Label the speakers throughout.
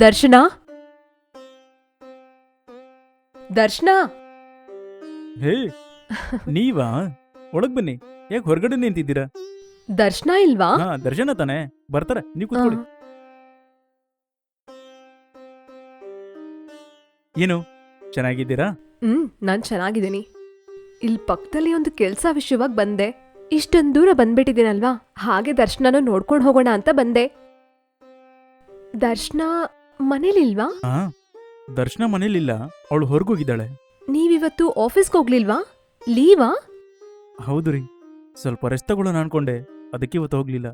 Speaker 1: ದರ್ಶನ? ದರ್ಶನ?
Speaker 2: ಹೇ ನೀವಾ? ಒಳಗ್ ಬನ್ನಿ. ಯಾಕೆ ಹೊರಗಡೆ ನಿಂತಿದ್ದೀರಾ?
Speaker 1: ದರ್ಶನ ಇಲ್ವಾ?
Speaker 2: ಹಾ ದರ್ಶನ ತಾನೆ. ಬರ್ತಾರೆ. ನೀವು ಕೂತ್ಕೊಳ್ಳಿ. ಏನು? ಚೆನ್ನಾಗಿದ್ದೀರಾ?
Speaker 1: ಹ್ಮ್ ನಾನ್ ಚೆನ್ನಾಗಿದ್ದೀನಿ. ಇಲ್ಲಿ ಪಕ್ಕದಲ್ಲಿ ಒಂದು ಕೆಲ್ಸ ವಿಷಯವಾಗಿ ಬಂದೆ. ಇಷ್ಟೊಂದು ದೂರ ಬಂದ್ಬಿಟ್ಟಿದ್ದೀನಲ್ವಾ? ಹಾಗೆ ದರ್ಶನನ ನೋಡ್ಕೊಂಡು ಹೋಗೋಣ ಅಂತ ಬಂದೆ. ದರ್ಶನ ಮನೇಲಿಲ್ವಾ?
Speaker 2: ಆ ದರ್ಶನ ಮನೇಲಿಲ್ಲ. ಅವಳು ಹೊರಗೋಗಿದ್ದಾಳೆ.
Speaker 1: ನೀವಿವತ್ತು ಆಫೀಸ್ಗೆ ಹೋಗ್ಲಿಲ್ವಾ? ಲೀವಾ?
Speaker 2: ಹೌದು ರೀ. ಸ್ವಲ್ಪ ರೆಸ್ಟ್ ತಗೊಳ್ಳೋಣ ಅನ್ಕೊಂಡೆ. ಅದಕ್ಕೆ ಇವತ್ತು ಹೋಗ್ಲಿಲ್ಲ.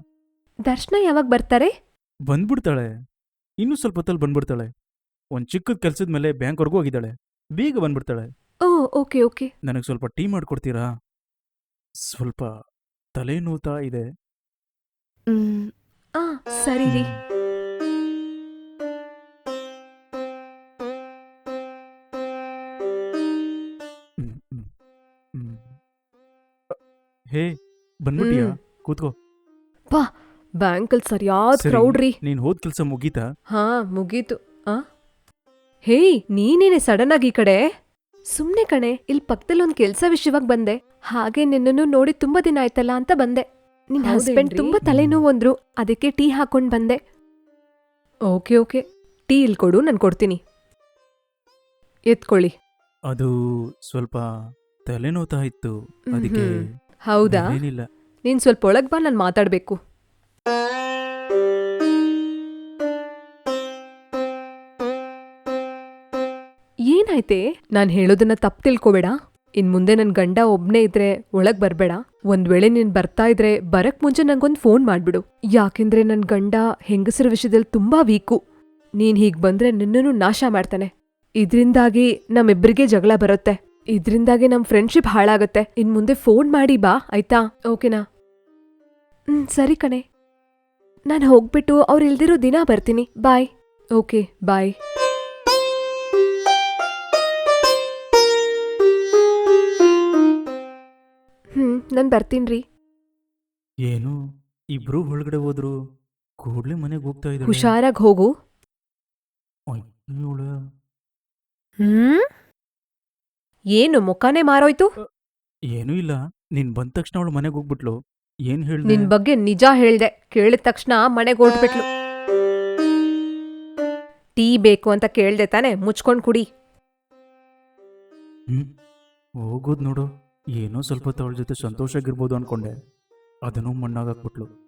Speaker 1: ದರ್ಶನ ಯಾವಾಗ ಬರ್ತಾರೆ?
Speaker 2: ಬಂದ್ಬಿಡ್ತಾಳೆ. ಇನ್ನೂ ಸ್ವಲ್ಪ ಹೊತ್ತಲ್ಲಿ ಬಂದ್ಬಿಡ್ತಾಳೆ. ಒಂದ್ ಚಿಕ್ಕದ ಕೆಲ್ಸದ ಮೇಲೆ ಬ್ಯಾಂಕ್ವರೆಗೂ ಹೋಗಿದ್ದಾಳೆ. ಬೇಗ ಬಂದ್ಬಿಡ್ತಾಳೆ.
Speaker 1: ಓ ಓಕೆ ಓಕೆ.
Speaker 2: ನನಗೆ ಸ್ವಲ್ಪ ಟೀ ಮಾಡ್ಕೊಡ್ತೀರಾ? ಸ್ವಲ್ಪ ತಲೆನೋತಾ ಇದೆ.
Speaker 1: ಆ ಸರಿ ರೀ.
Speaker 2: ಹೇ ಬಂದ್ಬಿಟ್ಟಿಯಾ? ಕೂತ್ಕೋ.
Speaker 1: ಪಾ ಬ್ಯಾಂಕಲ್ ಸರಿಯಾದ
Speaker 2: ಸರಿ.
Speaker 1: ಕ್ರೌಡ್ ರೀ.
Speaker 2: ನೀನ್ ಹೋದ್ ಕೆಲ್ಸ ಮುಗೀತಾ?
Speaker 1: ಹಾ ಮುಗೀತು. ಆ? ಹೇ ನೀನೇನೆ ಸಡನ್ ಆಗಿ ಈ ಕಡೆ? ಸುಮ್ನೆ ಕಣೆ ಇಲ್ಲಿ ಪಕ್ಕದಲ್ಲಿ ಒಂದ್ ಕೆಲ್ಸ ವಿಷಯವಾಗಿ ಬಂದೆ. ಹಾಗೆ ನಿನ್ನನ್ನು ನೋಡಿ ತುಂಬಾ ದಿನ ಆಯ್ತಲ್ಲ ಅಂತ ಬಂದೆ. ನಿನ್ ಹಸ್ಬೆಂಡ್ ತುಂಬಾ ತಲೆನೋವು ಅಂದ್ರು. ಅದಕ್ಕೆ ಟೀ ಹಾಕೊಂಡ್ ಬಂದೆ. Okay okay. ಟೀ ಇಲ್ಲಿ ಕೊಡು ನಾನು ಕೊಡ್ತೀನಿ. ಎತ್ಕೊಳ್ಳಿ.
Speaker 2: ಅದು ಸ್ವಲ್ಪ ತಲೆನೋತಾ ಇತ್ತು. ಅದಕ್ಕೆ.
Speaker 1: ಹೌದಾ?
Speaker 2: ಏನಿಲ್ಲ
Speaker 1: ನೀನ್ ಸ್ವಲ್ಪ ಒಳಗ್ ಬಾ ನಾನು ಮಾತಾಡ್ಬೇಕು. ಏನಾಯ್ತೆ? ನಾನ್ ಹೇಳೋದನ್ನ ತಪ್ಪು ತಿಳ್ಕೊಬೇಡ. ಇನ್ ಮುಂದೆ ನನ್ ಗಂಡ ಒಬ್ನೇ ಇದ್ರೆ ಒಳಗ್ ಬರ್ಬೇಡ. ಒಂದ್ ವೇಳೆ ನೀನ್ ಬರ್ತಾ ಇದ್ರೆ ಬರಕ್ ಮುಂಚೆ ನಂಗೊಂದ್ ಫೋನ್ ಮಾಡ್ಬಿಡು. ಯಾಕೆಂದ್ರೆ ನನ್ ಗಂಡ ಹೆಂಗಸರ ವಿಷಯದಲ್ಲಿ ತುಂಬಾ ವೀಕು. ನೀನ್ ಹೀಗ್ ಬಂದ್ರೆ ನಿನ್ನನ್ನು ನಾಶ ಮಾಡ್ತಾನೆ. ಇದ್ರಿಂದಾಗಿ ನಮ್ಮಿಬ್ಬರಿಗೆ ಜಗಳ ಬರುತ್ತೆ. ಇದ್ರಿಂದಾಗಿ ನಮ್ ಫ್ರೆಂಡ್ಶಿಪ್ ಹಾಳಾಗತ್ತೆ. ಇನ್ ಮುಂದೆ ಫೋನ್ ಮಾಡಿ ಬಾ ಆಯ್ತಾ? ಓಕೆನಾ ಹ್ಮ್ ಸರಿ ಕಣೆ. ನಾನು ಹೋಗ್ಬಿಟ್ಟು ಅವ್ರು ಇಲ್ದಿರೋ ದಿನ ಬರ್ತೀನಿ. ಬಾಯ್ ಓಕೆ ಬಾಯ್ ಹ್ಮ್ ನಾನು ಬರ್ತೀನ್ರಿ
Speaker 2: ಏನು? ಇಬ್ರು ಒಳಗಡೆ ಹೋದ್ರು? ಕೂಡ್ಲೆ ಮನೆಗೆ ಹೋಗ್ತಾ ಇದ್ದಾರೆ
Speaker 1: ಹುಷಾರಾಗಿ ಹೋಗು. ಹ್ಮ್? ಏನು ಮುಖಾನೇ ಮಾರೋಯ್ತು?
Speaker 2: ಏನೂ ಇಲ್ಲ. ನಿನ್ ಬಂದ ತಕ್ಷಣ ಅವಳು ಮನೆಗೆ ಹೋಗ್ಬಿಟ್ಲು. ಏನ್ ಹೇಳ್ದೆ?
Speaker 1: ನಿನ್ ಬಗ್ಗೆ ನಿಜ ಹೇಳ್ದೆ. ಕೇಳಿದ ತಕ್ಷಣ ಮನೆಗೆ ಹೊರಟ್ಬಿಟ್ಲು. ಟೀ ಬೇಕು ಅಂತ ಕೇಳ್ದೆ ತಾನೆ ಮುಚ್ಕೊಂಡ್ ಕುಡಿ.
Speaker 2: ಹ್ಮ್ ಹೋಗೋದ್ ನೋಡು. ಏನೋ ಸ್ವಲ್ಪ ಹೊತ್ತು ಅವಳ ಜೊತೆ ಸಂತೋಷ ಆಗಿರ್ಬೋದು ಅನ್ಕೊಂಡೆ. ಅದನ್ನು ಮಣ್ಣಾಗಾಕ್ಬಿಟ್ಲು